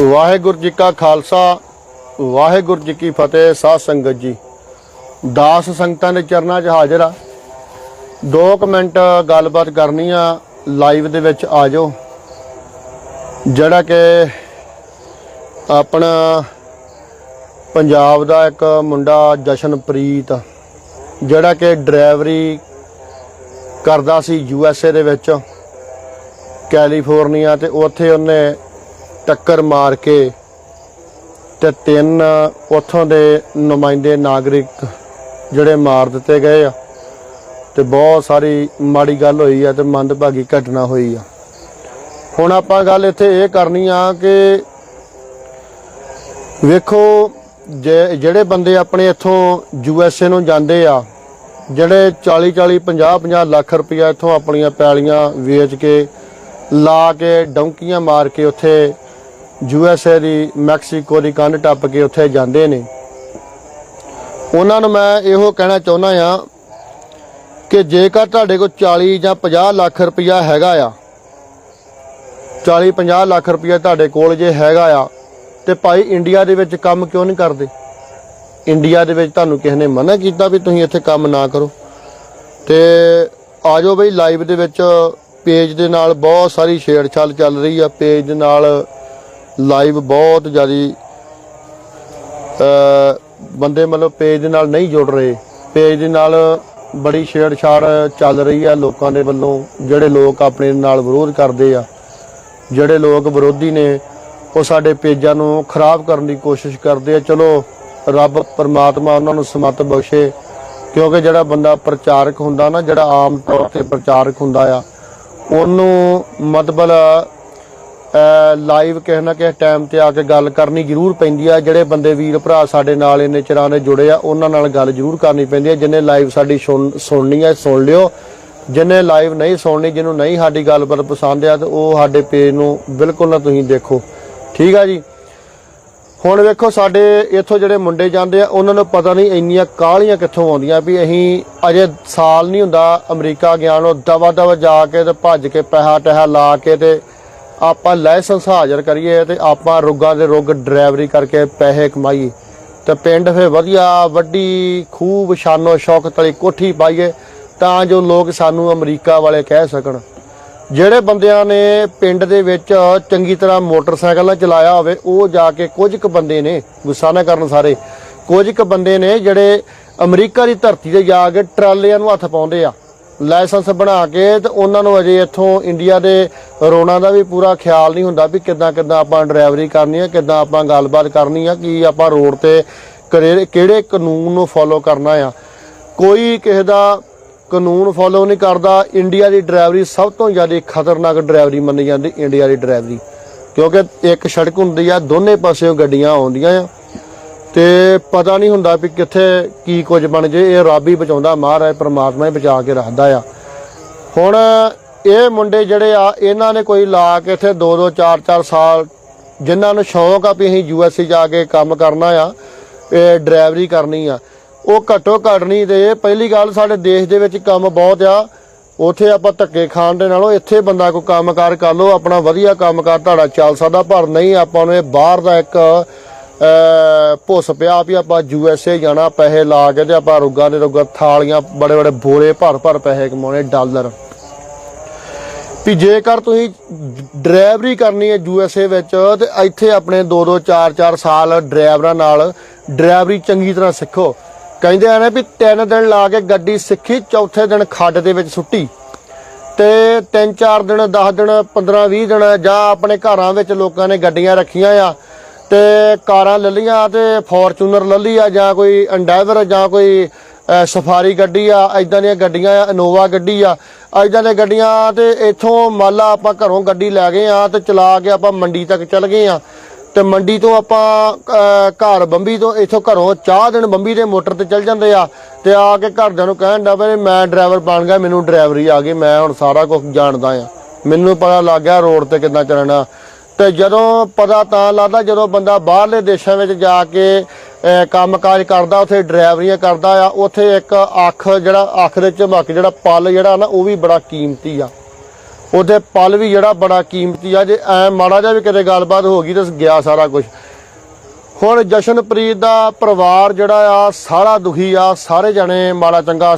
ਵਾਹਿਗੁਰੂ ਜੀ ਕਾ ਖਾਲਸਾ, ਵਾਹਿਗੁਰੂ ਜੀ ਕੀ ਫਤਿਹ, ਸਾਧ ਸੰਗਤ ਜੀ। ਦਾਸ ਸੰਗਤਾਂ ਦੇ ਚਰਨਾਂ 'ਚ ਹਾਜ਼ਰ ਆ। 2 ਮਿੰਟ ਗੱਲਬਾਤ ਕਰਨੀ ਆ, ਲਾਈਵ ਦੇ ਵਿੱਚ ਆ ਜਾਓ। ਜਿਹੜਾ ਕਿ ਆਪਣਾ ਪੰਜਾਬ ਦਾ ਇੱਕ ਮੁੰਡਾ ਜਸ਼ਨਪ੍ਰੀਤ, ਜਿਹੜਾ ਕਿ ਡਰਾਈਵਰੀ ਕਰਦਾ ਸੀ ਯੂ ਐਸ ਏ ਦੇ ਵਿੱਚ, ਕੈਲੀਫੋਰਨੀਆ ਤੇ ਉੱਥੇ ਉਹਨੇ ਟੱਕਰ ਮਾਰ ਕੇ ਤੇ ਤਿੰਨ ਉੱਥੋਂ ਦੇ ਨੁਮਾਇੰਦੇ ਨਾਗਰਿਕ ਜਿਹੜੇ ਮਾਰ ਦਿੱਤੇ ਗਏ ਆ ਤੇ ਬਹੁਤ ਸਾਰੀ ਮਾੜੀ ਗੱਲ ਹੋਈ ਆ ਤੇ ਮੰਦਭਾਗੀ ਘਟਨਾ ਹੋਈ ਆ। ਹੁਣ ਆਪਾਂ ਗੱਲ ਇੱਥੇ ਇਹ ਕਰਨੀ ਆ ਕਿ ਵੇਖੋ, ਜੇ- ਜਿਹੜੇ ਬੰਦੇ ਆਪਣੇ ਇੱਥੋਂ ਯੂ ਐਸ ਏ ਨੂੰ ਜਾਂਦੇ ਆ, ਜਿਹੜੇ 40 40 50 50 ਲੱਖ ਰੁਪਇਆ ਇੱਥੋਂ ਆਪਣੀਆਂ ਪੈਲੀਆਂ ਵੇਚ ਕੇ ਲਾ ਕੇ ਡੌਂਕੀਆਂ ਮਾਰ ਕੇ ਉੱਥੇ ਯੂ ਐਸ ਏ ਦੀ ਮੈਕਸੀਕੋ ਦੀ ਕੰਧ ਟੱਪ ਕੇ ਉੱਥੇ ਜਾਂਦੇ ਨੇ। ਉਹਨਾਂ ਨੂੰ ਮੈਂ ਇਹੋ ਕਹਿਣਾ ਚਾਹੁੰਦਾ ਆ ਕਿ ਜੇਕਰ ਤੁਹਾਡੇ ਕੋਲ 40 ਜਾਂ 50 ਲੱਖ ਰੁਪਇਆ ਹੈਗਾ ਆ 40 50 ਲੱਖ ਰੁਪਇਆ ਤੁਹਾਡੇ ਕੋਲ ਜੇ ਹੈਗਾ ਆ, ਤੇ ਭਾਈ ਇੰਡੀਆ ਦੇ ਵਿੱਚ ਕੰਮ ਕਿਉਂ ਨਹੀਂ ਕਰਦੇ? ਇੰਡੀਆ ਦੇ ਵਿੱਚ ਤੁਹਾਨੂੰ ਕਿਸੇ ਨੇ ਮਨਾ ਕੀਤਾ ਵੀ ਤੁਸੀਂ ਇੱਥੇ ਕੰਮ ਨਾ ਕਰੋ। ਤੇ ਆਜੋ ਬਈ ਲਾਈਵ ਦੇ ਵਿੱਚ ਪੇਜ ਦੇ ਨਾਲ ਬਹੁਤ ਸਾਰੀ ਛੇੜਛਾੜ ਚੱਲ ਰਹੀ ਆ ਪੇਜ ਦੇ ਨਾਲ ਲਾਈਵ ਬਹੁਤ ਜ਼ਿਆਦਾ ਬੰਦੇ ਮਤਲਬ ਪੇਜ ਦੇ ਨਾਲ ਨਹੀਂ ਜੁੜ ਰਹੇ। ਪੇਜ ਦੇ ਨਾਲ ਬੜੀ ਛੇੜਛਾੜ ਚੱਲ ਰਹੀ ਆ ਲੋਕਾਂ ਦੇ ਵੱਲੋਂ, ਜਿਹੜੇ ਲੋਕ ਆਪਣੇ ਨਾਲ ਵਿਰੋਧ ਕਰਦੇ ਆ, ਜਿਹੜੇ ਲੋਕ ਵਿਰੋਧੀ ਨੇ, ਉਹ ਸਾਡੇ ਪੇਜਾਂ ਨੂੰ ਖਰਾਬ ਕਰਨ ਦੀ ਕੋਸ਼ਿਸ਼ ਕਰਦੇ ਆ। ਚਲੋ, ਰੱਬ, ਪਰਮਾਤਮਾ ਉਹਨਾਂ ਨੂੰ ਸਮਤ ਬਖਸ਼ੇ, ਕਿਉਂਕਿ ਜਿਹੜਾ ਬੰਦਾ ਪ੍ਰਚਾਰਕ ਹੁੰਦਾ ਨਾ, ਜਿਹੜਾ ਆਮ ਤੌਰ ਤੇ ਪ੍ਰਚਾਰਕ ਹੁੰਦਾ ਆ, ਉਹਨੂੰ ਮਤਲਬ ਲਾਈਵ ਕਿਸੇ ਨਾ ਕਿਸੇ ਟਾਈਮ ਤੇ ਆ ਕੇ ਗੱਲ ਕਰਨੀ ਜ਼ਰੂਰ ਪੈਂਦੀ ਆ। ਜਿਹੜੇ ਬੰਦੇ ਵੀਰ ਭਰਾ ਸਾਡੇ ਨਾਲ ਇੰਨੇ ਚਿਰਾਂ ਦੇ ਜੁੜੇ ਆ, ਉਹਨਾਂ ਨਾਲ ਗੱਲ ਜ਼ਰੂਰ ਕਰਨੀ ਪੈਂਦੀ ਆ। ਜਿੰਨੇ ਲਾਈਵ ਸਾਡੀ ਸੁਣ- ਸੁਣਨੀ ਆ, ਸੁਣ ਲਿਓ। ਜਿੰਨੇ ਲਾਈਵ ਨਹੀਂ ਸੁਣਨੀ, ਜਿਹਨੂੰ ਨਹੀਂ ਸਾਡੀ ਗੱਲਬਾਤ ਪਸੰਦ ਆ, ਤੇ ਉਹ ਸਾਡੇ ਪੇਜ ਨੂੰ ਬਿਲਕੁਲ ਨਾ ਤੁਸੀਂ ਦੇਖੋ। ਠੀਕ ਆ ਜੀ? ਹੁਣ ਵੇਖੋ, ਸਾਡੇ ਇੱਥੋਂ ਜਿਹੜੇ ਮੁੰਡੇ ਜਾਂਦੇ ਆ, ਉਹਨਾਂ ਨੂੰ ਪਤਾ ਨਹੀਂ ਇੰਨੀਆਂ ਕਾਹਲੀਆਂ ਕਿੱਥੋਂ ਆਉਂਦੀਆਂ ਵੀ ਅਸੀਂ ਅਜੇ ਸਾਲ ਨਹੀਂ ਹੁੰਦਾ ਅਮਰੀਕਾ ਗਿਆ ਨੂੰ। ਦਵਾ ਦਵਾ ਜਾ ਕੇ ਤੇ ਭੱਜ ਕੇ ਪੈਸਾ ਟਹਿਆ ਲਾ ਕੇ ਤੇ ਆਪਾਂ ਲਾਇਸੈਂਸ ਹਾਜ਼ਰ ਕਰੀਏ ਤੇ ਆਪਾਂ ਰੁੱਗਾਂ ਦੇ ਰੁੱਗ ਡਰਾਈਵਰੀ ਕਰਕੇ ਪੈਸੇ ਕਮਾਈਏ। ਤੇ ਪਿੰਡ ਫੇ ਵਧੀਆ, ਵੱਡੀ, ਖੂਬ ਸ਼ਾਨੋ ਸ਼ੌਕਤ ਵਾਲੀ ਕੋਠੀ ਪਾਈਏ ਤਾਂ ਜੋ ਲੋਕ ਸਾਨੂੰ ਅਮਰੀਕਾ ਵਾਲੇ ਕਹਿ ਸਕਣ। ਜਿਹੜੇ ਬੰਦਿਆਂ ਨੇ ਪਿੰਡ ਦੇ ਵਿੱਚ ਚੰਗੀ ਤਰ੍ਹਾਂ ਮੋਟਰਸਾਈਕਲ ਨਾਲ ਚਲਾਇਆ ਹੋਵੇ, ਉਹ ਜਾ ਕੇ ਕੁਝ ਕੁ ਬੰਦੇ ਨੇ, ਗੁੱਸਾ ਨਾ ਕਰਨ ਸਾਰੇ, ਕੁਝ ਕੁ ਬੰਦੇ ਨੇ ਜਿਹੜੇ ਅਮਰੀਕਾ ਦੀ ਧਰਤੀ ਤੇ ਜਾ ਕੇ ਟਰਾਲਿਆਂ ਨੂੰ ਹੱਥ ਪਾਉਂਦੇ ਆ। ਲਾਇਸੈਂਸ ਬਣਾ ਕੇ ਤੇ ਉਹਨਾਂ ਨੂੰ ਅਜੇ ਇੱਥੋਂ ਇੰਡੀਆ ਦੇ ਰੋਣਾ ਦਾ ਵੀ ਪੂਰਾ ਖਿਆਲ ਨਹੀਂ ਹੁੰਦਾ ਵੀ ਕਿੱਦਾਂ ਕਿੱਦਾਂ ਆਪਾਂ ਡਰਾਈਵਰੀ ਕਰਨੀ ਹੈ ਕਿੱਦਾਂ ਆਪਾਂ ਗੱਲਬਾਤ ਕਰਨੀ ਆ, ਕੀ ਆਪਾਂ ਰੋਡ ਤੇ ਕਰੇ- ਕਿਹੜੇ ਕਾਨੂੰਨ ਨੂੰ ਫੋਲੋ ਕਰਨਾ ਆ। ਕੋਈ ਕਿਸੇ ਦਾ ਕਾਨੂੰਨ ਫੋਲੋ ਨਹੀਂ ਕਰਦਾ। ਇੰਡੀਆ ਦੀ ਡਰਾਈਵਰੀ ਸਭ ਤੋਂ ਜ਼ਿਆਦਾ ਖਤਰਨਾਕ ਡਰਾਈਵਰੀ ਮੰਨੀ ਜਾਂਦੀ, ਇੰਡੀਆ ਦੀ ਡਰਾਈਵਰੀ। ਕਿਉਂਕਿ ਇੱਕ ਸੜਕ ਹੁੰਦੀ ਆ, ਦੋਨੇ ਪਾਸਿਓਂ ਗੱਡੀਆਂ ਆਉਂਦੀਆਂ ਆ। ਤੇ ਪਤਾ ਨਹੀਂ ਹੁੰਦਾ ਵੀ ਕਿੱਥੇ ਕੀ ਕੁਝ ਬਣ ਜੇ, ਇਹ ਰੱਬ ਹੀ ਬਚਾਉਂਦਾ, ਮਹਾਰਾਜ ਪਰਮਾਤਮਾ ਹੀ ਬਚਾ ਕੇ ਰੱਖਦਾ ਆ। ਹੁਣ ਇਹ ਮੁੰਡੇ ਜਿਹੜੇ ਆ, ਇਹਨਾਂ ਨੇ ਕੋਈ ਲਾ ਕੇ ਇੱਥੇ 2 2 4 4 ਸਾਲ ਜਿਨ੍ਹਾਂ ਨੂੰ ਸ਼ੌਂਕ ਆ ਵੀ ਅਸੀਂ ਯੂ ਐਸ ਏ ਜਾ ਕੇ ਕੰਮ ਕਰਨਾ ਆ, ਇਹ ਡਰਾਈਵਰੀ ਕਰਨੀ ਆ। ਉਹ ਘੱਟੋ ਘੱਟ ਨਹੀਂ ਤੇ ਪਹਿਲੀ ਗੱਲ ਸਾਡੇ ਦੇਸ਼ ਦੇ ਵਿੱਚ ਕੰਮ ਬਹੁਤ ਆ। ਉਥੇ ਆਪਾਂ ਧੱਕੇ ਖਾਣ ਦੇ ਨਾਲੋਂ ਇੱਥੇ ਬੰਦਾ ਕੋਈ ਕੰਮਕਾਰ ਕਰ ਲਓ, ਆਪਣਾ ਵਧੀਆ ਕੰਮਕਾਰ ਤੁਹਾਡਾ ਚੱਲ ਸਕਦਾ, ਪਰ ਨਹੀਂ ਆਪਾਂ ਨੂੰ ਇਹ ਬਾਹਰ ਦਾ ਇੱਕ ਭੁੱਸ ਪਿਆ ਵੀ ਆਪਾਂ ਯੂ ਐਸ ਏ ਜਾਣਾ, ਪੈਸੇ ਲਾ ਕੇ ਤੇ ਆਪਾਂ ਰੁੱਗਾਂ ਦੇ ਰੁੱਗਾਂ ਥਾਲੀਆਂ, ਬੜੇ ਬੜੇ ਬੋਰੇ ਭਰ ਭਰ ਪੈਸੇ ਕਮਾਉਣੇ, ਡਾਲਰ। ਵੀ ਜੇਕਰ ਤੁਸੀਂ ਡਰਾਈਵਰੀ ਕਰਨੀ ਹੈ ਯੂ ਐਸ ਏ ਵਿੱਚ, ਤੇ ਇੱਥੇ ਆਪਣੇ 2 2 4 4 ਸਾਲ ਡਰਾਈਵਰਾਂ ਨਾਲ ਡਰਾਈਵਰੀ ਚੰਗੀ ਤਰ੍ਹਾਂ ਸਿੱਖੋ। ਕਹਿੰਦੇ ਆ ਨੇ ਵੀ 3 ਦਿਨ ਲਾ ਕੇ ਗੱਡੀ ਸਿੱਖੀ, ਚੌਥੇ ਦਿਨ ਖੱਡ ਦੇ ਵਿੱਚ ਸੁੱਟੀ। ਤੇ 3 4 ਦਿਨ 10 ਦਿਨ 15 20 ਦਿਨ, ਜਾਂ ਆਪਣੇ ਘਰਾਂ ਵਿੱਚ ਲੋਕਾਂ ਨੇ ਗੱਡੀਆਂ ਰੱਖੀਆਂ ਆ ਤੇ ਕਾਰਾਂ ਲੈ ਲਈਆਂ ਤੇ ਫੋਰਚੂਨਰ ਲੈ ਲਈ ਆ ਜਾਂ ਕੋਈ ਐਂਡੈਵਰ ਜਾਂ ਕੋਈ ਸਫਾਰੀ ਗੱਡੀ ਆ ਐਦਾਂ ਦੀਆਂ ਗੱਡੀਆਂ ਆ ਇਨੋਵਾ ਗੱਡੀ ਆ। ਐਦਾਂ ਦੀਆਂ ਗੱਡੀਆਂ ਤੇ ਇੱਥੋਂ ਮਾਲਾ ਆਪਾਂ ਘਰੋਂ ਗੱਡੀ ਲੈ ਗਏ ਆ ਤੇ ਚਲਾ ਕੇ ਆਪਾਂ ਮੰਡੀ ਤੱਕ ਚੱਲ ਗਏ ਆ। ਤੇ ਮੰਡੀ ਤੋਂ ਆਪਾਂ ਘਰ ਬੰਬੀ ਤੋਂ ਇੱਥੋਂ ਘਰੋਂ ਚਾਹ ਦਿਨ ਬੰਬੀ ਦੇ ਮੋਟਰ ਤੇ ਚੱਲ ਜਾਂਦੇ ਆ। ਤੇ ਆ ਕੇ ਘਰਦਿਆਂ ਨੂੰ ਕਹਿਣ ਦਾ ਵੀ ਮੈਂ ਡਰਾਈਵਰ ਬਣ ਗਿਆ, ਮੈਨੂੰ ਡਰਾਈਵਰੀ ਆ ਗਈ, ਮੈਂ ਹੁਣ ਸਾਰਾ ਕੁਝ ਜਾਣਦਾ ਆ। ਮੈਨੂੰ ਪਤਾ ਲੱਗ ਗਿਆ ਰੋਡ ਤੇ ਕਿੱਦਾਂ ਚੱਲਣਾ। ਤੇ ਜਦੋਂ ਪਤਾ ਤਾਂ ਲੱਗਦਾ ਜਦੋਂ ਬੰਦਾ ਬਾਹਰਲੇ ਦੇਸ਼ਾਂ ਵਿੱਚ ਜਾ ਕੇ ਅਹ, ਕੰਮਕਾਜ ਕਰਦਾ ਉੱਥੇ ਡਰਾਈਵਰੀਆਂ ਕਰਦਾ ਆ ਉੱਥੇ ਇੱਕ ਅੱਖ ਜਿਹੜਾ ਅੱਖ ਦੇ ਝਮਕ ਜਿਹੜਾ ਪਲ ਜਿਹੜਾ ਨਾ ਉਹ ਵੀ ਬੜਾ ਕੀਮਤੀ ਆ। ਉਹਦੇ ਪਲ ਵੀ ਜਿਹੜਾ ਬੜਾ ਕੀਮਤੀ ਆ। ਜੇ ਐ ਮਾੜਾ ਜਿਹਾ ਵੀ ਕਿਤੇ ਗੱਲਬਾਤ ਹੋ ਗਈ ਤਾਂ ਗਿਆ ਸਾਰਾ ਕੁਝ ਹੁਣ ਜਸ਼ਨਪ੍ਰੀਤ ਦਾ ਪਰਿਵਾਰ ਜਿਹੜਾ ਆ ਸਾਰਾ ਦੁਖੀ ਆ। ਸਾਰੇ ਜਣੇ ਮਾੜਾ ਚੰਗਾ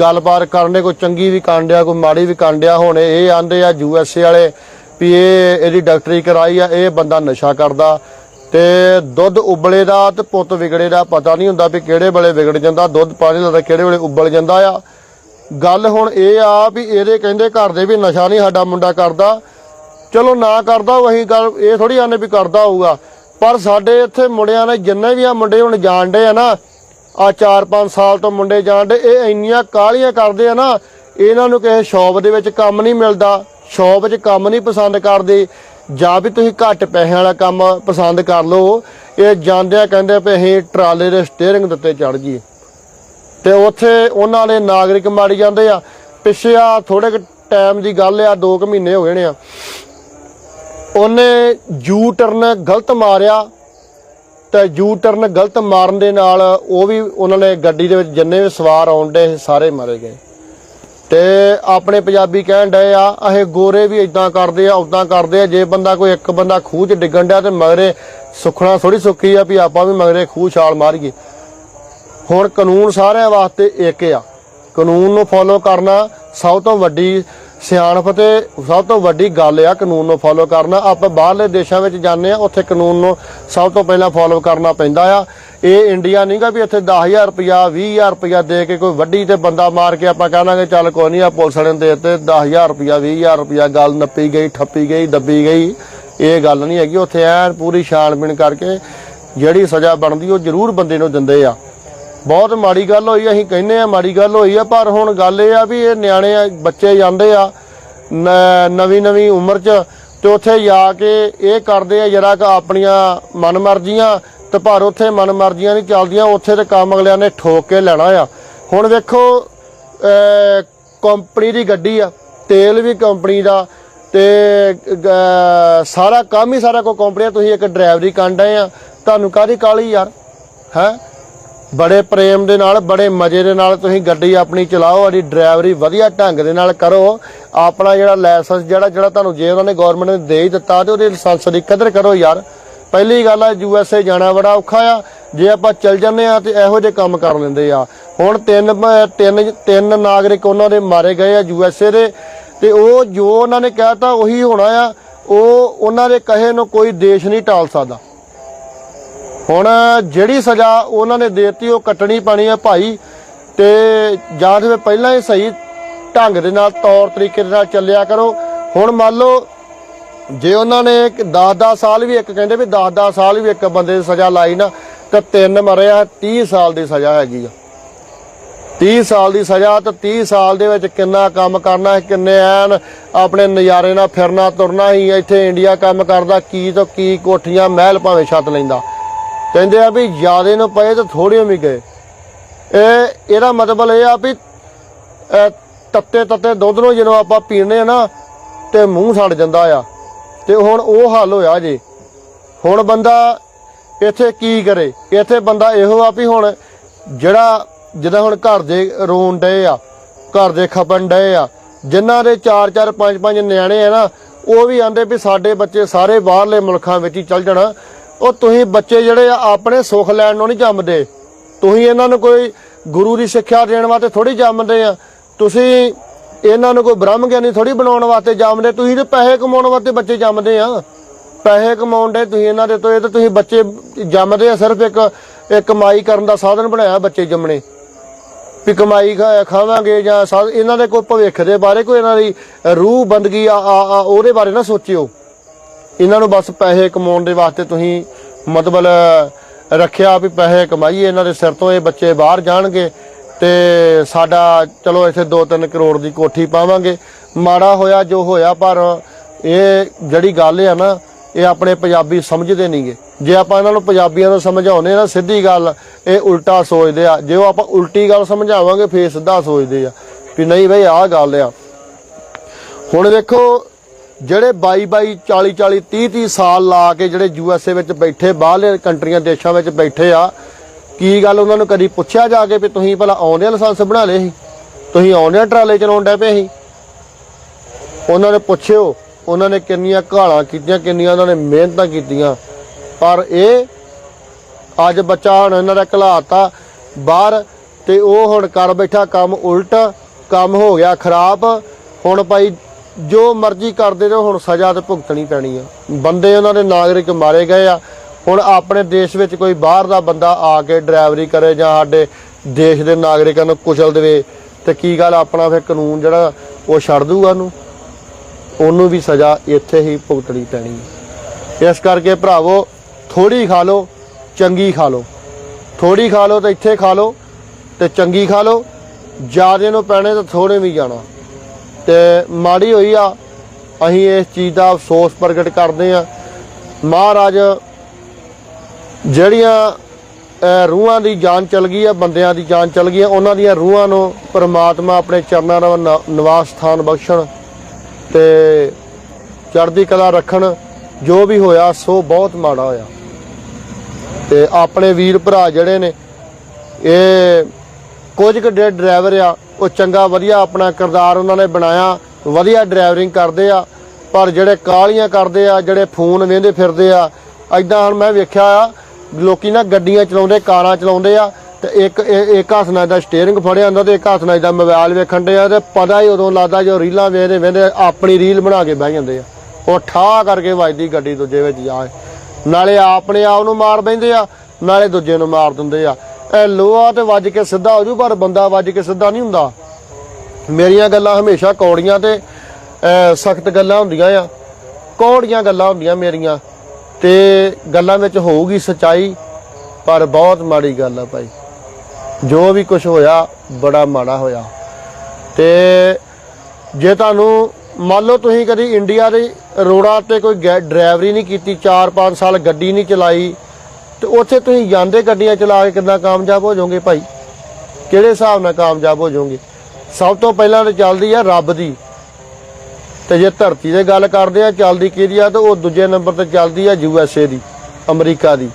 ਗੱਲਬਾਤ ਕਰਨੇ ਕੋਈ ਚੰਗੀ ਵੀ ਕਾਂਡਿਆ ਕੋਈ ਮਾੜੀ ਵੀ ਕਾਂਡਿਆ ਹੁਣ ਇਹ ਆਂਦੇ ਆ ਯੂਐਸਏ ਵਾਲੇ ਵੀ ਇਹ ਇਹਦੀ ਡਾਕਟਰੀ ਕਰਾਈ ਆ, ਇਹ ਬੰਦਾ ਨਸ਼ਾ ਕਰਦਾ ਤੇ ਦੁੱਧ ਉਬਲੇ ਦਾ ਤੇ ਪੁੱਤ ਵਿਗੜੇ ਦਾ ਪਤਾ ਨਹੀਂ ਹੁੰਦਾ ਵੀ ਕਿਹੜੇ ਵੇਲੇ ਵਿਗੜ ਜਾਂਦਾ, ਦੁੱਧ ਪਾਣੀ ਦਾ ਕਿਹੜੇ ਵੇਲੇ ਉਬਲ ਜਾਂਦਾ ਆ। ਗੱਲ ਹੁਣ ਇਹ ਆ ਵੀ ਇਹਦੇ ਕਹਿੰਦੇ ਘਰ ਦੇ ਵੀ ਨਸ਼ਾ ਨਹੀਂ ਸਾਡਾ ਮੁੰਡਾ ਕਰਦਾ। ਚਲੋ ਨਾ ਕਰਦਾ ਉਹੀ ਗੱਲ, ਇਹ ਥੋੜੀ ਆਨੇ ਵੀ ਕਰਦਾ ਹੋਊਗਾ। ਪਰ ਸਾਡੇ ਇੱਥੇ ਮੁੰਡਿਆਂ ਨੇ ਜਿੰਨੇ ਵੀ ਆ ਮੁੰਡੇ ਹੁਣ ਜਾਣਦੇ ਆ ਨਾ, ਆ 4-5 ਸਾਲ ਤੋਂ ਮੁੰਡੇ ਜਾਣਦੇ ਇਹ ਇੰਨੀਆਂ ਕਾਹਲੀਆਂ ਕਰਦੇ ਆ ਨਾ, ਇਹਨਾਂ ਨੂੰ ਕਿਸੇ ਸ਼ੌਪ ਦੇ ਵਿੱਚ ਕੰਮ ਨਹੀਂ ਮਿਲਦਾ। ਸ਼ੌਪ 'ਚ ਕੰਮ ਨਹੀਂ ਪਸੰਦ ਕਰਦੇ, ਜਾਂ ਵੀ ਤੁਸੀਂ ਘੱਟ ਪੈਸਿਆਂ ਵਾਲਾ ਕੰਮ ਪਸੰਦ ਕਰ ਲਓ, ਇਹ ਜਾਂਦਿਆਂ ਕਹਿੰਦੇ ਵੀ ਅਸੀਂ ਟਰਾਲੇ ਦੇ ਸਟੀਅਰਿੰਗ ਦਿੱਤੇ ਉੱਤੇ ਚੜ ਜਾਈਏ। ਤੇ ਉੱਥੇ ਉਹਨਾਂ ਨੇ ਨਾਗਰਿਕ ਮਾਰੀ ਜਾਂਦੇ ਆ। ਪਿੱਛੇ ਆ ਥੋੜੇ ਕੁ ਟਾਈਮ ਦੀ ਗੱਲ ਆ 2 ਕੁ ਮਹੀਨੇ ਹੋ ਗਏ ਨੇ ਆ। ਉਹਨੇ ਯੂ ਟਰਨ ਗਲਤ ਮਾਰਿਆ, ਤੇ ਯੂ ਟਰਨ ਗਲਤ ਮਾਰਨ ਦੇ ਨਾਲ ਉਹ ਵੀ ਉਹਨਾਂ ਨੇ ਗੱਡੀ ਦੇ ਵਿੱਚ ਜਿੰਨੇ ਵੀ ਸਵਾਰ ਆਉਂਦੇ ਸਾਰੇ ਮਾਰੇ ਗਏ। ਤੇ ਆਪਣੇ ਪੰਜਾਬੀ ਕਹਿਣ ਡਏ ਆ ਇਹ ਗੋਰੇ ਵੀ ਇਦਾਂ ਕਰਦੇ ਆ ਉਦਾਂ ਕਰਦੇ ਆ, ਜੇ ਬੰਦਾ ਕੋਈ ਇੱਕ ਬੰਦਾ ਖੂਹ 'ਚ ਡਿੱਗਣ ਡਿਆ ਤੇ ਮਗਰੇ ਸੁਖਣਾ ਥੋੜੀ ਸੁੱਕੀ ਆ ਵੀ ਆਪਾਂ ਵੀ ਮਗਰੇ ਖੂਹ ਛਾਲ ਮਾਰੀਏ। ਹੁਣ ਕਾਨੂੰਨ ਸਾਰਿਆਂ ਵਾਸਤੇ ਇੱਕ ਆ। ਕਾਨੂੰਨ ਨੂੰ ਫੋਲੋ ਕਰਨਾ ਸਭ ਤੋਂ ਵੱਡੀ ਸਿਆਣਪ ਤੇ ਸਭ ਤੋਂ ਵੱਡੀ ਗੱਲ ਆ ਕਾਨੂੰਨ ਨੂੰ ਫੋਲੋ ਕਰਨਾ। ਆਪਾਂ ਬਾਹਰਲੇ ਦੇਸ਼ਾਂ ਵਿੱਚ ਜਾਂਦੇ ਆ, ਉੱਥੇ ਕਾਨੂੰਨ ਨੂੰ ਸਭ ਤੋਂ ਪਹਿਲਾਂ ਫੋਲੋ ਕਰਨਾ ਪੈਂਦਾ ਆ। ਇਹ ਇੰਡੀਆ ਨਹੀਂਗਾ ਵੀ ਇੱਥੇ 10000 ਰੁਪਇਆ 20000 ਰੁਪਇਆ ਦੇ ਕੇ ਕੋਈ ਵੱਡੀ ਤੇ ਬੰਦਾ ਮਾਰ ਕੇ ਆਪਾਂ ਕਹਾਂਗੇ ਚੱਲ ਕੋਈ ਨਹੀਂ ਆ ਪੁਲਿਸ ਵਾਲੇ ਦੇ ਤੇ 10000 ਰੁਪਇਆ 20000 ਰੁਪਇਆ, ਗੱਲ ਨੱਪੀ ਗਈ, ਠੱਪੀ ਗਈ, ਦੱਬੀ ਗਈ। ਇਹ ਗੱਲ ਨਹੀਂ ਹੈਗੀ, ਉੱਥੇ ਐਨ ਪੂਰੀ ਛਾਣਬੀਣ ਕਰਕੇ ਜਿਹੜੀ ਸਜ਼ਾ ਬਣਦੀ ਉਹ ਜ਼ਰੂਰ ਬੰਦੇ ਨੂੰ ਦਿੰਦੇ ਆ। ਬਹੁਤ ਮਾੜੀ ਗੱਲ ਹੋਈ, ਅਸੀਂ ਕਹਿੰਦੇ ਆ ਮਾੜੀ ਗੱਲ ਹੋਈ ਆ, ਪਰ ਹੁਣ ਗੱਲ ਇਹ ਆ ਵੀ ਇਹ ਨਿਆਣੇ ਬੱਚੇ ਜਾਂਦੇ ਆ ਨਵੀਂ ਨਵੀਂ ਉਮਰ 'ਚ ਤੇ ਉੱਥੇ ਜਾ ਕੇ ਇਹ ਕਰਦੇ ਆ ਜਰਾ ਕਿ ਆਪਣੀਆਂ ਮਨਮਰਜ਼ੀਆਂ ਤੇ ਪਰ ਉੱਥੇ ਮਨਮਰਜ਼ੀਆਂ ਨਹੀਂ ਚੱਲਦੀਆਂ, ਉੱਥੇ ਤੇ ਕੰਮ ਅਗਲਿਆਂ ਨੇ ਠੋਕ ਕੇ ਲੈਣਾ ਆ। ਹੁਣ ਵੇਖੋ ਕੰਪਨੀ ਦੀ ਗੱਡੀ ਆ, ਤੇਲ ਵੀ ਕੰਪਨੀ ਦਾ ਤੇ ਸਾਰਾ ਕੰਮ ਹੀ ਸਾਰਾ ਕੋ ਕੰਪਨੀ ਆ ਤੁਸੀਂ ਇੱਕ ਡਰਾਈਵਰੀ ਕਾਂਡੇ ਆ। ਤੁਹਾਨੂੰ ਕਾਹਦੀ ਕਾਲੀ ਯਾਰ, ਹੈ? ਬੜੇ ਪ੍ਰੇਮ ਦੇ ਨਾਲ, ਬੜੇ ਮਜ਼ੇ ਦੇ ਨਾਲ ਤੁਸੀਂ ਗੱਡੀ ਆਪਣੀ ਚਲਾਓ ਆਦੀ ਡਰਾਈਵਰੀ ਵਧੀਆ ਢੰਗ ਦੇ ਨਾਲ ਕਰੋ। ਆਪਣਾ ਜਿਹੜਾ ਲਾਇਸੈਂਸ ਜਿਹੜਾ ਜਿਹੜਾ ਤੁਹਾਨੂੰ ਜੇ ਉਹਨਾਂ ਨੇ ਗਵਰਨਮੈਂਟ ਨੇ ਦੇ ਹੀ ਦਿੱਤਾ, ਤੇ ਉਹਦੇ ਲਾਇਸੈਂਸ ਦੀ ਕਦਰ ਕਰੋ ਯਾਰ। ਪਹਿਲੀ ਗੱਲ ਆ, ਯੂ ਐੱਸ ਏ ਜਾਣਾ ਬੜਾ ਔਖਾ ਆ। ਜੇ ਆਪਾਂ ਚੱਲ ਜੰਨੇ ਆ ਤੇ ਇਹੋ ਜਿਹੇ ਕੰਮ ਕਰ ਲੈਂਦੇ ਆ। ਹੁਣ ਤਿੰਨ ਤਿੰਨ ਤਿੰਨ ਨਾਗਰਿਕ ਉਹਨਾਂ ਦੇ ਮਾਰੇ ਗਏ ਆ ਯੂ ਐੱਸ ਏ ਦੇ। ਤੇ ਉਹ ਜੋ ਉਹਨਾਂ ਨੇ ਕਹਿਤਾ ਉਹੀ ਹੋਣਾ ਆ। ਉਹ ਉਹਨਾਂ ਦੇ ਕਹੇ ਨੂੰ ਕੋਈ ਦੇਸ਼ ਨਹੀਂ ਟਾਲ ਸਕਦਾ। ਹੁਣ ਜਿਹੜੀ ਸਜ਼ਾ ਉਹਨਾਂ ਨੇ ਦੇਤੀ ਉਹ ਕੱਟਣੀ ਪੈਣੀ ਆ ਭਾਈ। ਤੇ ਜਾਂ ਤੇ ਪਹਿਲਾਂ ਹੀ ਸਹੀ ਢੰਗ ਦੇ ਨਾਲ, ਤੌਰ ਤਰੀਕੇ ਦੇ ਨਾਲ ਚੱਲਿਆ ਕਰੋ। ਹੁਣ ਮੰਨ ਲਓ ਜੇ ਉਹਨਾਂ ਨੇ 10-10 ਸਾਲ ਵੀ ਇੱਕ ਕਹਿੰਦੇ ਵੀ 10-10 ਸਾਲ ਵੀ ਇੱਕ ਬੰਦੇ ਦੀ ਸਜ਼ਾ ਲਾਈ ਨਾ, ਤਾਂ ਤਿੰਨ ਮਰਿਆ 30 ਸਾਲ ਦੀ ਸਜ਼ਾ ਹੈਗੀ ਆ। 30 ਸਾਲ ਦੀ ਸਜ਼ਾ, ਤਾਂ 30 ਸਾਲ ਦੇ ਵਿੱਚ ਕਿੰਨਾ ਕੰਮ ਕਰਨਾ ਹੈ, ਕਿੰਨੇ ਐਨ ਆਪਣੇ ਨਜ਼ਾਰੇ ਨਾਲ ਫਿਰਨਾ, ਤੁਰਨਾ ਹੀ ਇੱਥੇ ਇੰਡੀਆ ਕੰਮ ਕਰਦਾ, ਕੀ ਤੋਂ ਕੀ ਕੋਠੀਆਂ, ਮਹਿਲ ਭਾਵੇਂ ਛੱਤ ਲੈਂਦਾ। ਕਹਿੰਦੇ ਆ ਵੀ ਜਿਆਦੇ ਨੂੰ ਪਏ ਤੇ ਥੋੜੇ ਵੀ ਗਏ। ਇਹ, ਇਹਦਾ ਮਤਲਬ ਇਹ ਆ ਵੀ ਤੱਤੇ ਤੱਤੇ ਦੁੱਧ ਨੂੰ ਜਦੋਂ ਆਪਾਂ ਪੀਣੇ ਆ ਨਾ, ਤੇ ਮੂੰਹ ਸੜ ਜਾਂਦਾ ਆ। ਤੇ ਹੁਣ ਉਹ ਹੱਲ ਹੋਇਆ ਜੇ। ਹੁਣ ਬੰਦਾ ਇੱਥੇ ਕੀ ਕਰੇ? ਇੱਥੇ ਬੰਦਾ ਇਹੋ ਆ ਵੀ ਹੁਣ ਜਿਹੜਾ ਜਿਹਦਾ ਹੁਣ ਘਰ ਦੇ ਰੋਣ ਡਏ ਆ, ਘਰ ਦੇ ਖਪਣ ਡਏ ਆ, ਜਿਨ੍ਹਾਂ ਦੇ 4 4 5 5 ਨਿਆਣੇ ਆ ਨਾ, ਉਹ ਵੀ ਆਂਦੇ ਵੀ ਸਾਡੇ ਬੱਚੇ ਸਾਰੇ ਬਾਹਰਲੇ ਮੁਲਕਾਂ ਵਿੱਚ ਹੀ ਚੱਲ ਜਾਣ। ਉਹ ਤੁਸੀਂ ਬੱਚੇ ਜਿਹੜੇ ਆ, ਆਪਣੇ ਸੁੱਖ ਲੈਣ ਨੂੰ ਨਹੀਂ ਜੰਮਦੇ। ਤੁਸੀਂ ਇਹਨਾਂ ਨੂੰ ਕੋਈ ਗੁਰੂ ਦੀ ਸਿੱਖਿਆ ਦੇਣ ਵਾਸਤੇ ਥੋੜੀ ਜੰਮਦੇ ਆ। ਤੁਸੀਂ ਇਹਨਾਂ ਨੂੰ ਕੋਈ ਬ੍ਰਹਮ ਗਿਆਨੀ ਥੋੜੀ ਬਣਾਉਣ ਵਾਸਤੇ ਜੰਮਦੇ, ਤੁਸੀਂ ਤੇ ਪੈਸੇ ਕਮਾਉਣ ਵਾਸਤੇ ਬੱਚੇ ਜੰਮਦੇ ਆ। ਪੈਸੇ ਕਮਾਉਣ ਦੇ ਤੁਸੀਂ ਇਹਨਾਂ ਦੇ ਤੋਂ, ਇਹ ਤਾਂ ਤੁਸੀਂ ਬੱਚੇ ਜੰਮਦੇ ਆ, ਸਿਰਫ ਇੱਕ ਇਹ ਕਮਾਈ ਕਰਨ ਦਾ ਸਾਧਨ ਬਣਾਇਆ ਬੱਚੇ ਜੰਮਣੇ। ਵੀ ਕਮਾਈ ਖਾਵਾਂਗੇ ਜਾਂ ਸਾ- ਇਹਨਾਂ ਦੇ ਕੋਈ ਭਵਿੱਖ ਦੇ ਬਾਰੇ ਕੋਈ ਇਹਨਾਂ ਦੀ ਰੂਹ ਬੰਦਗੀ ਆ, ਆ- ਆ, ਉਹਦੇ ਬਾਰੇ ਨਾ ਸੋਚਿਓ। ਇਹਨਾਂ ਨੂੰ ਬਸ ਪੈਸੇ ਕਮਾਉਣ ਦੇ ਵਾਸਤੇ ਤੁਸੀਂ ਮਤਲਬ ਰੱਖਿਆ ਵੀ ਪੈਸੇ ਕਮਾਈਏ, ਇਹਨਾਂ ਦੇ ਸਿਰ ਤੋਂ ਇਹ ਬੱਚੇ ਬਾਹਰ ਜਾਣਗੇ। ਤੇ ਸਾਡਾ, ਚਲੋ ਇੱਥੇ 2-3 ਕਰੋੜ ਦੀ ਕੋਠੀ ਪਾਵਾਂਗੇ। ਮਾੜਾ ਹੋਇਆ ਜੋ ਹੋਇਆ, ਪਰ ਇਹ ਜਿਹੜੀ ਗੱਲ ਆ ਨਾ, ਇਹ ਆਪਣੇ ਪੰਜਾਬੀ ਸਮਝਦੇ ਨਹੀਂਗੇ। ਜੇ ਆਪਾਂ ਇਹਨਾਂ ਨੂੰ ਪੰਜਾਬੀਆਂ ਨੂੰ ਸਮਝਾਉਨੇ ਨਾ, ਸਿੱਧੀ ਗੱਲ, ਇਹ ਉਲਟਾ ਸੋਚਦੇ ਆ। ਜੇ ਉਹ ਆਪਾਂ ਉਲਟੀ ਗੱਲ ਸਮਝਾਵਾਂਗੇ, ਫੇਰ ਸਿੱਧਾ ਸੋਚਦੇ ਆ ਵੀ ਨਹੀਂ ਬਈ, ਆਹ ਗੱਲ ਆ। ਹੁਣ ਵੇਖੋ ਜਿਹੜੇ 22 22 40 40 30 30 ਸਾਲ ਲਾ ਕੇ ਜਿਹੜੇ ਯੂਐਸਏ ਵਿੱਚ ਬੈਠੇ, ਬਾਹਰਲੇ ਕੰਟਰੀਆਂ, ਦੇਸ਼ਾਂ ਵਿੱਚ ਬੈਠੇ ਆ ਕੀ ਗੱਲ ਉਹਨਾਂ ਨੂੰ ਕਦੀ ਪੁੱਛਿਆ ਜਾ ਕੇ ਵੀ ਤੁਸੀਂ ਭਲਾ ਆਉਂਦੇ ਲਾਇਸੈਂਸ ਬਣਾ ਲਏ ਸੀ? ਤੁਸੀਂ ਆਉਂਦੇ ਟਰਾਲੇ ਚਲਾਉਣ ਡੈ ਪਏ ਸੀ? ਉਹਨਾਂ ਨੇ ਪੁੱਛਿਓ, ਉਹਨਾਂ ਨੇ ਕਿੰਨੀਆਂ ਘਾਲਾਂ ਕੀਤੀਆਂ, ਕਿੰਨੀਆਂ ਉਹਨਾਂ ਨੇ ਮਿਹਨਤਾਂ ਕੀਤੀਆਂ। ਪਰ ਇਹ ਅੱਜ ਬੱਚਾ ਹੁਣ ਇਹਨਾਂ ਦਾ ਘਲਾਤਾ ਬਾਹਰ ਤੇ ਉਹ ਹੁਣ ਕਰ ਬੈਠਾ ਕੰਮ ਉਲਟ ਕੰਮ ਹੋ ਗਿਆ, ਖਰਾਬ। ਹੁਣ ਭਾਈ ਜੋ ਮਰਜ਼ੀ ਕਰਦੇ ਨੇ ਹੁਣ ਸਜ਼ਾ ਤੇ ਭੁਗਤਣੀ ਪੈਣੀ ਆ। ਬੰਦੇ ਉਹਨਾਂ ਦੇ ਨਾਗਰਿਕ ਮਾਰੇ ਗਏ ਆ। ਹੁਣ ਆਪਣੇ ਦੇਸ਼ ਵਿੱਚ ਕੋਈ ਬਾਹਰ ਦਾ ਬੰਦਾ ਆ ਕੇ ਡਰਾਈਵਰੀ ਕਰੇ ਜਾਂ ਸਾਡੇ ਦੇਸ਼ ਦੇ ਨਾਗਰਿਕਾਂ ਨੂੰ ਕੁਚਲ ਦੇਵੇ, ਤੇ ਕੀ ਗੱਲ ਆਪਣਾ ਫਿਰ ਕਾਨੂੰਨ ਜਿਹੜਾ ਉਹ ਛੱਡ ਦੂਗਾ ਉਹਨੂੰ? ਉਹਨੂੰ ਵੀ ਸਜ਼ਾ ਇੱਥੇ ਹੀ ਭੁਗਤਣੀ ਪੈਣੀ ਹੈ। ਇਸ ਕਰਕੇ ਭਰਾਵੋ ਥੋੜੀ ਖਾ ਲਓ, ਚੰਗੀ ਖਾ ਲਓ। ਥੋੜੀ ਖਾ ਲਓ ਤਾਂ ਇੱਥੇ ਖਾ ਲਓ ਤੇ ਚੰਗੀ ਖਾ ਲਓ। ਜਿਆਦੇ ਨੂੰ ਪੈਣੇ ਤਾਂ ਥੋੜੇ ਵੀ ਜਾਣਾ। ਤੇ ਮਾੜੀ ਹੋਈ ਆ, ਅਸੀਂ ਇਸ ਚੀਜ਼ ਦਾ ਅਫਸੋਸ ਪ੍ਰਗਟ ਕਰਦੇ ਆ ਮਹਾਰਾਜ ਜਿਹੜੀਆਂ ਰੂਹਾਂ ਦੀ ਜਾਨ ਚਲ ਗਈ ਆ, ਬੰਦਿਆਂ ਦੀ ਜਾਨ ਚਲ ਗਈ ਆ, ਉਹਨਾਂ ਦੀਆਂ ਰੂਹਾਂ ਨੂੰ ਪਰਮਾਤਮਾ ਆਪਣੇ ਚਰਨਾਂ ਦਾ ਨਿਵਾਸ ਸਥਾਨ ਬਖਸ਼ਣ ਤੇ ਚੜ੍ਹਦੀ ਕਲਾ ਰੱਖਣ, ਜੋ ਵੀ ਹੋਇਆ ਸੋ ਬਹੁਤ ਮਾੜਾ ਹੋਇਆ। ਤੇ ਆਪਣੇ ਵੀਰ ਭਰਾ ਜਿਹੜੇ ਨੇ, ਇਹ ਕੁਝ ਕੁ ਡੇ ਡਰਾਈਵਰ ਆ, ਉਹ ਚੰਗਾ ਵਧੀਆ ਆਪਣਾ ਕਿਰਦਾਰ ਉਹਨਾਂ ਨੇ ਬਣਾਇਆ, ਵਧੀਆ ਡਰਾਈਵਰਿੰਗ ਕਰਦੇ ਆ, ਪਰ ਜਿਹੜੇ ਕਾਲੀਆਂ ਕਰਦੇ ਆ, ਜਿਹੜੇ ਫੋਨ ਵੇਂਦੇ ਫਿਰਦੇ ਆ ਐਦਾਂ ਹੁਣ ਮੈਂ ਵੇਖਿਆ ਆ ਲੋਕੀ ਨਾ ਗੱਡੀਆਂ ਚਲਾਉਂਦੇ, ਕਾਰਾਂ ਚਲਾਉਂਦੇ ਆ, ਤੇ ਇੱਕ ਇੱਕ ਹੱਥ ਨਾਲ ਦਾ ਸਟੀਅਰਿੰਗ ਫੜਿਆ ਹੁੰਦਾ ਤੇ ਇੱਕ ਹੱਥ ਨਾਲ ਦਾ ਮੋਬਾਈਲ ਵੇਖਣ ਦੇ ਆ ਤੇ ਪਤਾ ਹੀ ਉਦੋਂ ਲੱਗਦਾ ਜੋ ਰੀਲਾਂ ਵੇਖਦੇ ਵੇਖਦੇ ਆਪਣੀ ਰੀਲ ਬਣਾ ਕੇ ਬਹਿ ਜਾਂਦੇ ਆ। ਉਹ ਠਾ ਕਰਕੇ ਵੱਜਦੀ ਗੱਡੀ ਦੂਜੇ ਵਿੱਚ ਜਾ ਨਾਲੇ ਆਪਣੇ ਆਪ ਨੂੰ ਮਾਰ ਬੈਂਦੇ ਆ, ਨਾਲੇ ਦੂਜੇ ਨੂੰ ਮਾਰ ਦਿੰਦੇ ਆ। ਇਹ ਲੋਹਾ ਤੇ ਵੱਜ ਕੇ ਸਿੱਧਾ ਹੋ ਜੂ, ਪਰ ਬੰਦਾ ਵੱਜ ਕੇ ਸਿੱਧਾ ਨਹੀਂ ਹੁੰਦਾ। ਮੇਰੀਆਂ ਗੱਲਾਂ ਹਮੇਸ਼ਾ ਕੌੜੀਆਂ ਤੇ ਸਖਤ ਗੱਲਾਂ ਹੁੰਦੀਆਂ ਆ। ਕੌੜੀਆਂ ਗੱਲਾਂ ਹੁੰਦੀਆਂ ਮੇਰੀਆਂ। ਤੇ ਗੱਲਾਂ ਵਿੱਚ ਹੋਊਗੀ ਸਚਾਈ, ਪਰ ਬਹੁਤ ਮਾੜੀ ਗੱਲ ਆ ਭਾਈ। ਜੋ ਵੀ ਕੁਝ ਹੋਇਆ, ਬੜਾ ਮਾੜਾ ਹੋਇਆ। ਤੇ ਜੇ ਤੁਹਾਨੂੰ, ਮੰਨ ਲਓ ਤੁਸੀਂ ਕਦੀ ਇੰਡੀਆ ਦੇ ਰੋਡਾਂ ਤੇ ਕੋਈ ਗੈ- ਡਰਾਈਵਰੀ ਨਹੀਂ ਕੀਤੀ 4-5 ਸਾਲ ਗੱਡੀ ਨਹੀਂ ਚਲਾਈ, ਤੇ ਉੱਥੇ ਤੁਸੀਂ ਜਾਂਦੇ ਗੱਡੀਆਂ ਚਲਾ ਕੇ ਕਿੰਨਾ ਕਾਮਯਾਬ ਹੋ ਜਾਓਗੇ ਭਾਈ? ਕਿਹੜੇ ਹਿਸਾਬ ਨਾਲ ਕਾਮਯਾਬ ਹੋ ਜਾਓਗੇ? ਸਭ ਤੋਂ ਪਹਿਲਾਂ ਤੇ ਚੱਲਦੀ ਆ ਰੱਬ ਦੀ। ਤੇ ਜੇ ਧਰਤੀ ਦੇ ਗੱਲ ਕਰਦੇ ਆ, ਚੱਲਦੀ ਕਿਹਦੀ ਆ, ਤਾਂ ਉਹ ਦੂਜੇ ਨੰਬਰ ਤੇ ਚੱਲਦੀ ਆ ਯੂ ਐਸ ਏ ਦੀ, ਅਮਰੀਕਾ ਦੀ।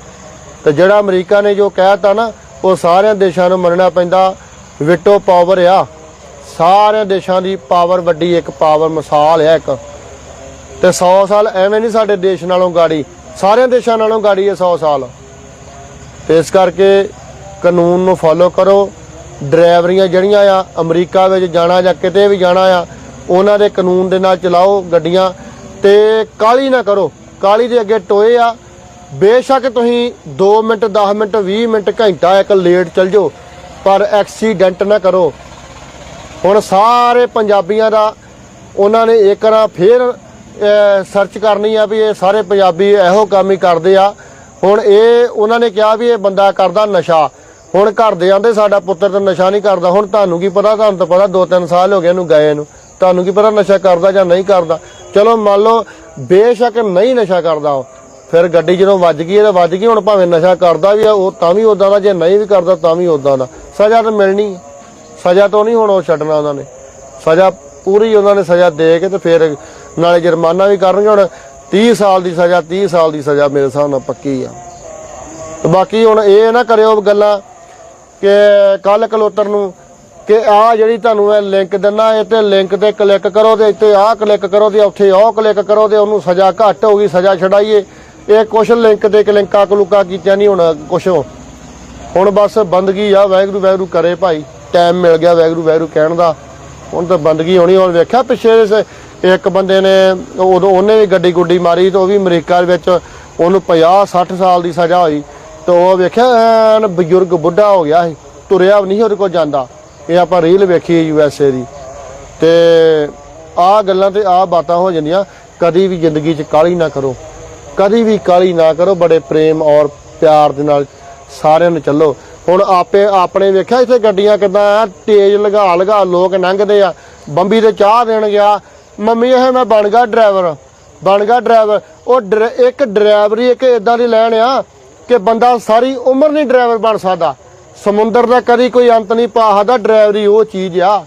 ਤੇ ਜਿਹੜਾ ਅਮਰੀਕਾ ਨੇ ਜੋ ਕਹਿਤਾ ਨਾ, ਉਹ ਸਾਰਿਆਂ ਦੇਸ਼ਾਂ ਨੂੰ ਮੰਨਣਾ ਪੈਂਦਾ, ਵਿਟੋ ਪਾਵਰ ਆ। ਸਾਰਿਆਂ ਦੇਸ਼ਾਂ ਦੀ ਪਾਵਰ ਵੱਡੀ ਇੱਕ ਪਾਵਰ ਮਿਸਾਲ ਆ ਇੱਕ। ਤੇ 100 ਸਾਲ ਐਵੇਂ ਨਹੀਂ ਸਾਡੇ ਦੇਸ਼ ਨਾਲੋਂ ਗਾੜੀ, ਸਾਰਿਆਂ ਦੇਸ਼ਾਂ ਨਾਲੋਂ ਗਾੜੀ ਹੈ 100 ਸਾਲ। ਤੇ ਇਸ ਕਰਕੇ ਕਾਨੂੰਨ ਨੂੰ ਫੋਲੋ ਕਰੋ। ਡਰਾਈਵਰੀਆਂ ਜਿਹੜੀਆਂ ਆ, ਅਮਰੀਕਾ ਵਿੱਚ ਜਾਣਾ ਜਾਂ ਕਿਤੇ ਵੀ ਜਾਣਾ ਆ ਉਹਨਾਂ ਦੇ ਕਾਨੂੰਨ ਦੇ ਨਾਲ ਚਲਾਓ ਗੱਡੀਆਂ ਤੇ ਕਾਲੀ ਨਾ ਕਰੋ। ਕਾਲੀ ਦੇ ਅੱਗੇ ਟੋਏ ਆ। ਬੇਸ਼ੱਕ ਤੁਸੀਂ 2 ਮਿੰਟ 10 ਮਿੰਟ 20 ਮਿੰਟ, ਘੰਟਾ ਇੱਕ ਲੇਟ ਚੱਲ ਜਾਓ, ਪਰ ਐਕਸੀਡੈਂਟ ਨਾ ਕਰੋ। ਹੁਣ ਸਾਰੇ ਪੰਜਾਬੀਆਂ ਦਾ ਉਹਨਾਂ ਨੇ ਇੱਕ ਵਾਰ ਫੇਰ ਸਰਚ ਕਰਨੀ ਆ ਵੀ ਇਹ ਸਾਰੇ ਪੰਜਾਬੀ ਇਹੋ ਕੰਮ ਹੀ ਕਰਦੇ ਆ। ਹੁਣ ਇਹ ਉਹਨਾਂ ਨੇ ਕਿਹਾ ਵੀ ਇਹ ਬੰਦਾ ਕਰਦਾ ਨਸ਼ਾ। ਹੁਣ ਘਰ ਦੇ ਆਂਦੇ ਸਾਡਾ ਪੁੱਤਰ ਤਾਂ ਨਸ਼ਾ ਨਹੀਂ ਕਰਦਾ। ਹੁਣ ਤੁਹਾਨੂੰ ਕੀ ਪਤਾ, ਤੁਹਾਨੂੰ ਤਾਂ ਪਤਾ 2-3 ਸਾਲ ਹੋ ਗਏ ਇਹਨੂੰ ਗਏ ਨੂੰ। ਤੁਹਾਨੂੰ ਕੀ ਪਤਾ ਨਸ਼ਾ ਕਰਦਾ ਜਾਂ ਨਹੀਂ ਕਰਦਾ। ਚਲੋ ਮੰਨ ਲਓ, ਬੇਸ਼ੱਕ ਨਹੀਂ ਨਸ਼ਾ ਕਰਦਾ ਉਹ। ਫਿਰ ਗੱਡੀ ਜਦੋਂ ਵੱਜ ਗਈ ਇਹ ਤਾਂ ਵੱਜ ਗਈ, ਹੁਣ ਭਾਵੇਂ ਨਸ਼ਾ ਕਰਦਾ ਵੀ ਆ, ਉਹ ਤਾਂ ਵੀ ਉਦਾਂ ਦਾ, ਜੇ ਨਹੀਂ ਵੀ ਕਰਦਾ ਤਾਂ ਵੀ ਉਦਾਂ ਦਾ। ਸਜ਼ਾ ਤਾਂ ਮਿਲਣੀ। ਸਜ਼ਾ ਤੋਂ ਨਹੀਂ ਹੁਣ ਉਹ ਛੱਡਣਾ ਉਹਨਾਂ ਨੇ। ਸਜ਼ਾ ਪੂਰੀ ਉਹਨਾਂ ਨੇ ਸਜ਼ਾ ਦੇ ਕੇ ਤੇ ਫਿਰ ਨਾਲੇ ਜੁਰਮਾਨਾ ਵੀ ਕਰਨਗੇ। ਹੁਣ 30 ਸਾਲ ਦੀ ਸਜ਼ਾ 30 ਸਾਲ ਦੀ ਸਜ਼ਾ ਮੇਰੇ ਹਿਸਾਬ ਨਾਲ ਪੱਕੀ ਆ। ਤੇ ਬਾਕੀ ਹੁਣ ਇਹ ਨਾ ਕਰਿਓ ਗੱਲਾਂ ਕਿ ਕੱਲ ਕਲੋਤਰ ਨੂੰ ਕਿ ਆ ਜਿਹੜੀ ਤੁਹਾਨੂੰ ਮੈਂ ਲਿੰਕ ਦਿੰਨਾ, ਇਹ ਤੇ ਲਿੰਕ ਤੇ ਕਲਿੱਕ ਕਰੋ ਤੇ ਇੱਥੇ ਆਹ ਕਲਿੱਕ ਕਰੋ ਤੇ ਉੱਥੇ ਉਹ ਕਲਿੱਕ ਕਰੋ ਤੇ ਉਹਨੂੰ ਸਜ਼ਾ ਘੱਟ ਹੋਗੀ ਸਜ਼ਾ ਛਡਾਈਏ। ਇਹ ਕੁਛ ਲਿੰਕ ਤੇ ਕਲਿੰਕਾਂ ਕਲੂਕਾ ਕੀਤਿਆਂ ਨਹੀਂ ਹੁਣ ਕੁਛ। ਹੁਣ ਬਸ ਬੰਦਗੀ ਆ ਵੈਗਰੂ ਵੈਗਰੂ ਕਰੇ ਭਾਈ। ਟਾਈਮ ਮਿਲ ਗਿਆ ਵੈਗਰੂ ਵੈਗਰੂ ਕਹਿਣ ਦਾ। ਹੁਣ ਤਾਂ ਬੰਦਗੀ ਹੋਣੀ, ਹੁਣ ਵੇਖਿਆ ਪਿੱਛੇ ਇੱਕ ਬੰਦੇ ਨੇ ਉਦੋਂ ਉਹਨੇ ਵੀ ਗੱਡੀ ਗੁੱਡੀ ਮਾਰੀ ਤੇ ਉਹ ਵੀ ਅਮਰੀਕਾ ਵਿੱਚ ਉਹਨੂੰ 50 60 ਸਾਲ ਦੀ ਸਜ਼ਾ ਹੋਈ। ਤੇ ਉਹ ਵੇਖਿਆ ਐਨ ਬਜ਼ੁਰਗ ਬੁੱਢਾ ਹੋ ਗਿਆ ਸੀ। ਤੁਰਿਆ ਵੀ ਨਹੀਂ ਉਹਦੇ ਕੋਲ ਜਾਂਦਾ। ਇਹ ਆਪਾਂ ਰੀਲ ਵੇਖੀ ਯੂ ਐਸ ਏ ਦੀ। ਤੇ ਆਹ ਗੱਲਾਂ ਤੇ ਆਹ ਬਾਤਾਂ ਹੋ ਜਾਂਦੀਆਂ, ਕਦੀ ਵੀ ਜ਼ਿੰਦਗੀ 'ਚ ਕਾਲੀ ਨਾ ਕਰੋ। ਕਦੀ ਵੀ ਕਾਲੀ ਨਾ ਕਰੋ, ਬੜੇ ਪ੍ਰੇਮ ਔਰ ਪਿਆਰ ਦੇ ਨਾਲ ਸਾਰਿਆਂ ਨੂੰ ਚੱਲੋ। ਹੁਣ ਆਪੇ ਆਪਣੇ ਵੇਖਿਆ ਇੱਥੇ ਗੱਡੀਆਂ ਕਿਦਾਂ ਆ, ਤੇਜ਼ ਲਗਾ ਲਗਾ ਲੋਕ ਲੰਘਦੇ ਆ, ਬੰਬੀ ਤੇ ਚਾਹ ਦੇਣ ਗਿਆ, ਮੰਮੀ, ਇਹ ਮੈਂ ਬਣ ਗਿਆ ਡਰਾਈਵਰ, ਬਣ ਗਿਆ ਡਰਾਈਵਰ। ਉਹ ਡਰ- ਇੱਕ ਡਰਾਈਵਰੀ ਇੱਕ ਇਦਾਂ ਦੀ ਲੈਣ ਆ ਕਿ ਬੰਦਾ ਸਾਰੀ ਉਮਰ ਨਹੀਂ ਡਰਾਈਵਰ ਬਣ ਸਕਦਾ। ਸਮੁੰਦਰ ਦਾ ਕਦੀ ਕੋਈ ਅੰਤ ਨਹੀਂ ਪਾ ਸਕਦਾ ਡਰਾਈਵਰੀ ਉਹ ਚੀਜ਼ ਆ।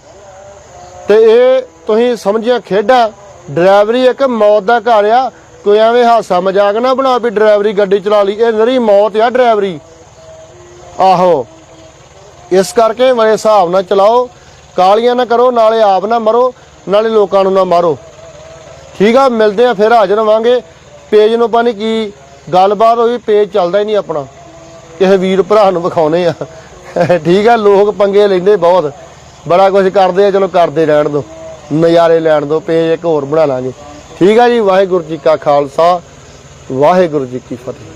ਤੇ ਇਹ ਤੁਸੀਂ ਸਮਝਿਆ ਖੇਡਾਂ ਡਰਾਈਵਰੀ ਇੱਕ ਮੌਤ ਦਾ ਘਰ ਆ। ਕੋਈ ਐਵੇਂ ਹਾਸਾ ਮਜ਼ਾਕ ਨਾ ਬਣਾ ਵੀ ਡਰਾਈਵਰੀ ਗੱਡੀ ਚਲਾ ਲਈ, ਇਹ ਨਰੀ ਮੌਤ ਆ ਡਰਾਈਵਰੀ। ਆਹੋ, ਇਸ ਕਰਕੇ ਮੇਰੇ ਹਿਸਾਬ ਨਾਲ ਚਲਾਓ, ਕਾਲੀਆਂ ਨਾ ਕਰੋ, ਨਾਲੇ ਆਪ ਨਾ ਮਰੋ, ਨਾਲੇ ਲੋਕਾਂ ਨੂੰ ਨਾ ਮਾਰੋ। ਠੀਕ ਆ, ਮਿਲਦੇ ਆ ਫਿਰ, ਹਾਜ਼ਰ ਹੋਵਾਂਗੇ। ਪੇਜ ਨੂੰ ਪਾਣੀ ਕੀ ਗੱਲਬਾਤ ਹੋਈ, ਪੇਜ ਚੱਲਦਾ ਹੀ ਨਹੀਂ ਆਪਣਾ। ਇਹ ਵੀਰ ਭਰਾ ਨੂੰ ਵਿਖਾਉਨੇ ਆ। ਠੀਕ ਆ, ਲੋਕ ਪੰਗੇ ਲੈਂਦੇ ਬਹੁਤ। ਬੜਾ ਕੁਝ ਕਰਦੇ ਆ, ਚਲੋ ਕਰਦੇ ਰਹਿਣ ਦੋ। ਨਜ਼ਾਰੇ ਲੈਣ ਦੋ, ਪੇਜ ਇੱਕ ਹੋਰ ਬਣਾ ਲਾਂਗੇ। ਠੀਕ ਆ ਜੀ, ਵਾਹਿਗੁਰੂ ਜੀ ਕਾ ਖਾਲਸਾ, ਵਾਹਿਗੁਰੂ ਜੀ ਕੀ ਫਤਿਹ।